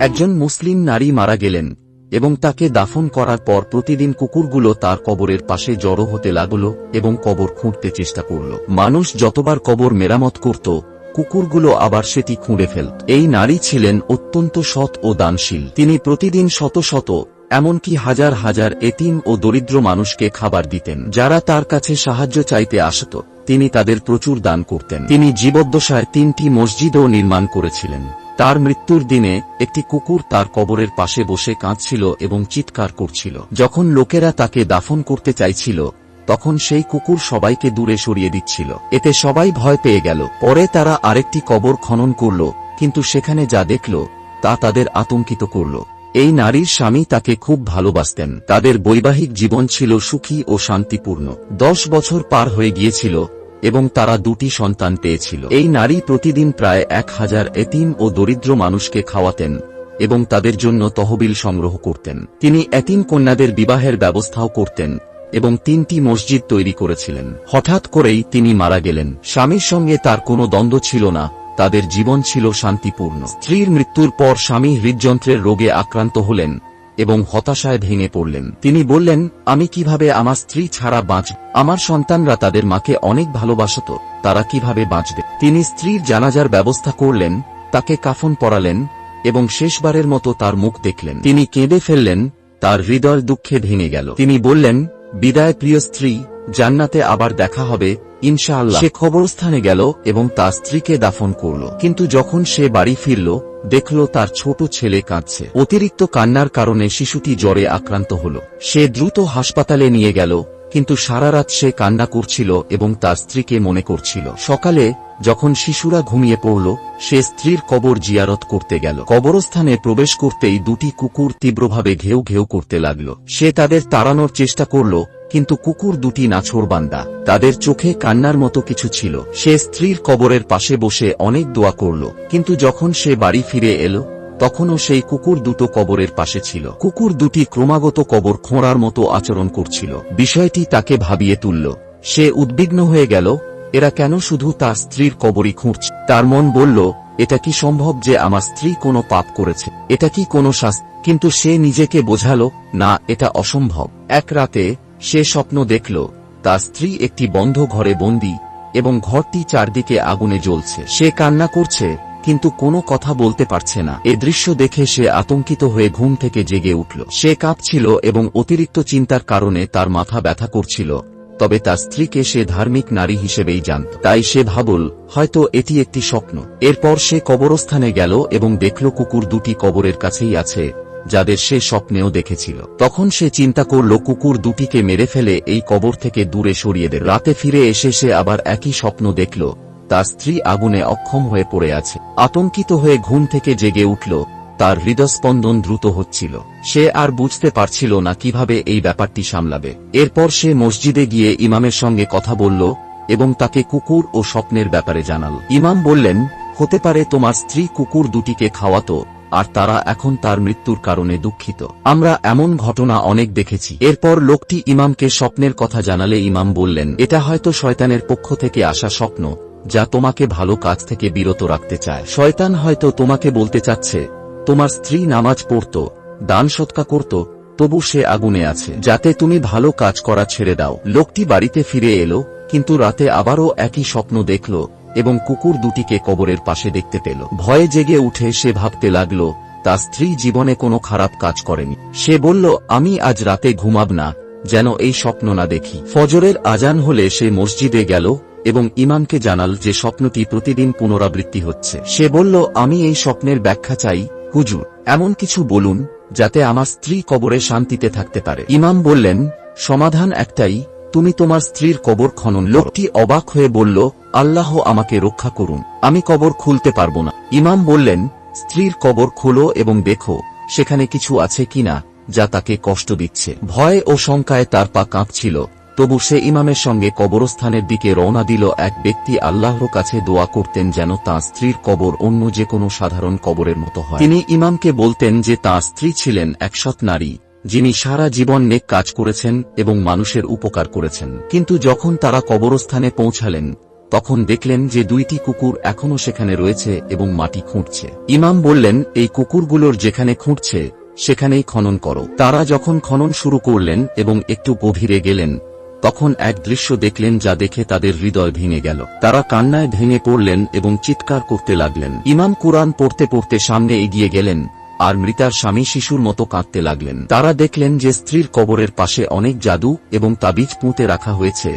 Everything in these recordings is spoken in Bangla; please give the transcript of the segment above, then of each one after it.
একজন মুসলিম নারী মারা গেলেন, এবং তাকে দাফন করার পর প্রতিদিন কুকুরগুলো তার কবরের পাশে জড়ো হতে লাগল এবং কবর খুঁড়তে চেষ্টা করল। মানুষ যতবার কবর মেরামত করত, কুকুরগুলো আবার সেটি খুঁড়ে ফেলত। এই নারী ছিলেন অত্যন্ত সৎ ও দানশীল। তিনি প্রতিদিন শত শত, এমনকি হাজার হাজার এতিম ও দরিদ্র মানুষকে খাবার দিতেন, যারা তার কাছে সাহায্য চাইতে আসত। তিনি তাদের প্রচুর দান করতেন। তিনি জীবদ্দশায় তিনটি মসজিদও নির্মাণ করেছিলেন। তার মৃত্যুর দিনে, একটি কুকুর তার কবরের পাশে বসে কাঁদছিল এবং চিৎকার করছিল। যখন লোকেরা তাকে দাফন করতে চাইছিল, তখন সেই কুকুর সবাইকে দূরে সরিয়ে দিচ্ছিল। এতে সবাই ভয় পেয়ে গেল। পরে তারা আরেকটি কবর খনন করল, কিন্তু সেখানে যা দেখল, তা তাদের আতঙ্কিত করল। এই নারীর স্বামী তাকে খুব ভালোবাসতেন। তাদের বৈবাহিক জীবন ছিল সুখী ও শান্তিপূর্ণ। দশ বছর পার হয়ে গিয়েছিল এবং তারা দুটি সন্তান পেয়েছিল। এই নারী প্রতিদিন প্রায় এক হাজার এতিম ও দরিদ্র মানুষকে খাওয়াতেন এবং তাদের জন্য তহবিল সংগ্রহ করতেন। তিনি এতিম কন্যাদের বিবাহের ব্যবস্থাও করতেন এবং তিনটি মসজিদ তৈরি করেছিলেন। হঠাৎ করেই তিনি মারা গেলেন। স্বামীর সঙ্গে তার কোনো দ্বন্দ্ব ছিল না, তাদের জীবন ছিল শান্তিপূর্ণ। স্ত্রীর মৃত্যুর পর স্বামী হৃদযন্ত্রের রোগে আক্রান্ত হলেন এবং হতাশায় ভেঙে পড়লেন। তিনি বললেন, আমি কীভাবে আমার স্ত্রী ছাড়া বাঁচ আমার সন্তানরা তাদের মাকে অনেক ভালোবাসত, তারা কীভাবে বাঁচবে? তিনি স্ত্রীর জানাজার ব্যবস্থা করলেন, তাকে কাফন পরালেন এবং শেষবারের মতো তার মুখ দেখলেন। তিনি কেঁদে ফেললেন, তার হৃদয় দুঃখে ভেঙে গেল। তিনি বললেন, বিদায় প্রিয় স্ত্রী জান্নাতে আবার দেখা হবে, ইনশাআল্লাহ। সে খবরস্থানে গেল এবং তার স্ত্রীকে দাফন করল। কিন্তু যখন সে বাড়ি ফিরল, দেখল তার ছোট ছেলে কাঁদছে। অতিরিক্ত কান্নার কারণে শিশুটি জ্বরে আক্রান্ত হল। সে দ্রুত হাসপাতালে নিয়ে গেল, কিন্তু সারা রাত সে কান্না করছিল এবং তার স্ত্রীকে মনে করছিল। সকালে, যখন শিশুরা ঘুমিয়ে পড়ল, সে স্ত্রীর কবর জিয়ারত করতে গেল। কবরস্থানে প্রবেশ করতেই দুটি কুকুর তীব্রভাবে ঘেউ ঘেউ করতে লাগল। সে তাদের তাড়ানোর চেষ্টা করল কিন্তু কুকুর দুটি নাছোড়বান্দা। তাদের চোখে কান্নার মতো কিছু ছিল। সে স্ত্রীর কবরের পাশে বসে অনেক দোয়া করল। কিন্তু যখন সে বাড়ি ফিরে এলো, তখনও সেই কুকুর দুটো কবরের পাশে ছিল। কুকুর দুটি ক্রমাগত কবর খোঁড়ার মতো আচরণ করছিল। বিষয়টি তাকে ভাবিয়ে তুলল। সে উদ্বিগ্ন হয়ে গেল, এরা কেন শুধু তার স্ত্রীর কবরই খুঁড়ছে? তার মন বলল, এটা কি সম্ভব যে আমার স্ত্রী কোনো পাপ করেছে? এটা কি কোনো শাস্তি? কিন্তু সে নিজেকে বোঝালো, না, এটা অসম্ভব। এক রাতে সে স্বপ্ন দেখল, তার স্ত্রী একটি বন্ধ ঘরে বন্দী এবং ঘরটি চারদিকে আগুনে জ্বলছে। সে কান্না করছে, কিন্তু কোনো কথা বলতে পারছে না। এ দৃশ্য দেখে সে আতঙ্কিত হয়ে ঘুম থেকে জেগে উঠল। সে কাঁপছিল এবং অতিরিক্ত চিন্তার কারণে তার মাথা ব্যথা করছিল, তবে তার স্ত্রীকে সে ধার্মিক নারী হিসেবেই জানত। তাই সে ভাবল, হয়তো এটি একটি স্বপ্ন। এরপর সে কবরস্থানে গেল এবং দেখল কুকুর দুটি কবরের কাছেই আছে। যাদের সে স্বপ্নেও দেখেছিল। তখন সে চিন্তা করল, কুকুর দুটিকে মেরে ফেলে এই কবর থেকে দূরে সরিয়ে দেবে রাতে ফিরে এসে সে আবার একই স্বপ্ন দেখল। তার স্ত্রী আগুনে অক্ষম হয়ে পড়ে আছে। আতঙ্কিত হয়ে ঘুম থেকে জেগে উঠল। তার হৃদস্পন্দন দ্রুত হচ্ছিল। সে আর বুঝতে পারছিল না কীভাবে এই ব্যাপারটি সামলাবে। এরপর সে মসজিদে গিয়ে ইমামের সঙ্গে কথা বলল এবং তাকে কুকুর ও স্বপ্নের ব্যাপারে জানাল। ইমাম বললেন, হতে পারে তোমার স্ত্রী কুকুর দুটিকে খাওয়াতো আর তারা এখন তার মৃত্যুর কারণে দুঃখিত। আমরা এমন ঘটনা অনেক দেখেছি। এরপর লোকটি ইমামকে স্বপ্নের কথা জানালে ইমাম বললেন, এটা হয়তো শয়তানের পক্ষ থেকে আসা স্বপ্ন, যা তোমাকে ভালো কাজ থেকে বিরত রাখতে চায়। শয়তান হয়তো তোমাকে বলতে চাচ্ছে, তোমার স্ত্রী নামাজ পড়ত, দান সৎকা করত, তবু সে আগুনে আছে। যাতে তুমি ভালো কাজ করা ছেড়ে দাও। লোকটি বাড়িতে ফিরে এলো, কিন্তু রাতে আবারও একই স্বপ্ন দেখল এবং কুকুর দুটিকে কবরের পাশে দেখতে পেল। ভয়ে জেগে উঠে সে ভাবতে লাগল, তার স্ত্রী জীবনে কোনো খারাপ কাজ করেনি। সে বলল, আমি আজ রাতে ঘুমাব না, যেন এই স্বপ্ন না দেখি। ফজরের আজান হলে সে মসজিদে গেল এবং ইমামকে জানাল যে স্বপ্নটি প্রতিদিন পুনরাবৃত্তি হচ্ছে। সে বলল, আমি এই স্বপ্নের ব্যাখ্যা চাই, হুজুর। এমন কিছু বলুন, যাতে আমার স্ত্রী কবরে শান্তিতে থাকতে পারে। ইমাম বললেন, সমাধান একটাই তুমি তোমার স্ত্রীর কবর খনন। লোকটি অবাক হয়ে বলল, আল্লাহ আমাকে রক্ষা করুন, আমি কবর খুলতে পারব না। ইমাম বললেন, স্ত্রীর কবর খোলো এবং দেখো, সেখানে কিছু আছে কিনা যা তাকে কষ্ট দিচ্ছে। ভয় ও শঙ্কায় তার পা কাঁপছিল। তবু সে ইমামের সঙ্গে কবরস্থানের দিকে রওনা দিল এক ব্যক্তি আল্লাহর কাছে দোয়া করতেন যেন তাঁর স্ত্রীর কবর অন্য যে কোনো সাধারণ কবরের মতো হয়। তিনি ইমামকে বলতেন যে তাঁর স্ত্রী ছিলেন একসৎ নারী। যিনি সারা জীবন নেক কাজ করেছেন এবং মানুষের উপকার করেছেন। কিন্তু যখন তারা কবরস্থানে পৌঁছালেন, তখন দেখলেন যে দুইটি কুকুর এখনও সেখানে রয়েছে এবং মাটি খুঁটছে ইমাম বললেন, এই কুকুরগুলোর যেখানে খুঁড়ছে, সেখানেই খনন করো। তারা যখন খনন শুরু করলেন এবং একটু গভীরে গেলেন, তখন এক দৃশ্য দেখলেন যা দেখে তাদের হৃদয় ভেঙে গেল। তারা কান্নায় ভেঙে পড়লেন এবং চিৎকার করতে লাগলেন। ইমাম কুরআন পড়তে পড়তে সামনে এগিয়ে গেলেন। আর মৃতার স্বামী শিশুর মতো কাঁদতে লাগলেন। তারা দেখলেন যে স্ত্রীর কবরের পাশে অনেক জাদু এবং তাবিজ পুঁতে রাখা হয়েছে।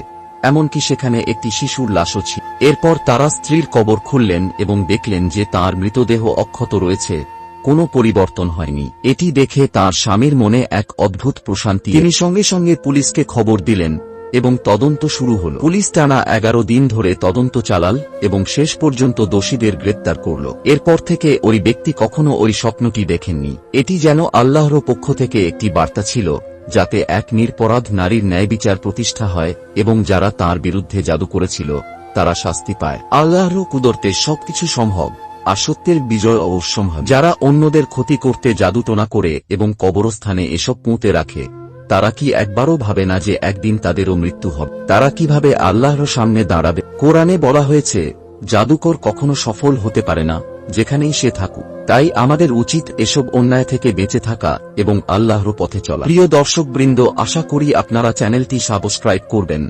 এমনকি সেখানে একটি শিশুর লাশও ছিল। এরপর তারা স্ত্রীর কবর খুললেন এবং দেখলেন যে তার মৃতদেহ অক্ষত রয়েছে। কোনো পরিবর্তন হয়নি। এটি দেখে তার স্বামীর মনে এক অদ্ভুত প্রশান্তি তিনি সঙ্গে সঙ্গে পুলিশকে খবর দিলেন এবং তদন্ত শুরু হল। পুলিশ টানা এগারো দিন ধরে তদন্ত চালাল এবং শেষ পর্যন্ত দোষীদের গ্রেপ্তার করল। এরপর থেকে ওই ব্যক্তি কখনো ওই স্বপ্নটি দেখেননি। এটি যেন আল্লাহর পক্ষ থেকে একটি বার্তা ছিল, যাতে এক নিরপরাধ নারীর ন্যায় বিচার প্রতিষ্ঠা হয় এবং যারা তার বিরুদ্ধে জাদু করেছিল, তারা শাস্তি পায়। আল্লাহর কুদরতে সবকিছু সম্ভব, আর সত্যের বিজয় অবশ্যম্ভাবী। যারা অন্যদের ক্ষতি করতে জাদুটোনা করে এবং কবরস্থানে এসব পুঁতে রাখে তারা কি একবারও ভাবে না যে একদিন তাদেরও মৃত্যু হবে? তারা কীভাবে আল্লাহর সামনে দাঁড়াবে? কোরআনে বলা হয়েছে, জাদুকর কখনো সফল হতে পারে না, যেখানেই সে থাকুক। তাই আমাদের উচিত এসব অন্যায় থেকে বেঁচে থাকা এবং আল্লাহর পথে চলা। প্রিয় দর্শকবৃন্দ, আশা করি আপনারা চ্যানেলটি সাবস্ক্রাইব করবেন,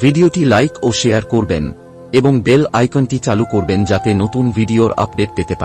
ভিডিওটি লাইক ও শেয়ার করবেন এবং বেল আইকনটি চালু করবেন যাতে নতুন ভিডিওর আপডেট পেতে পারেন।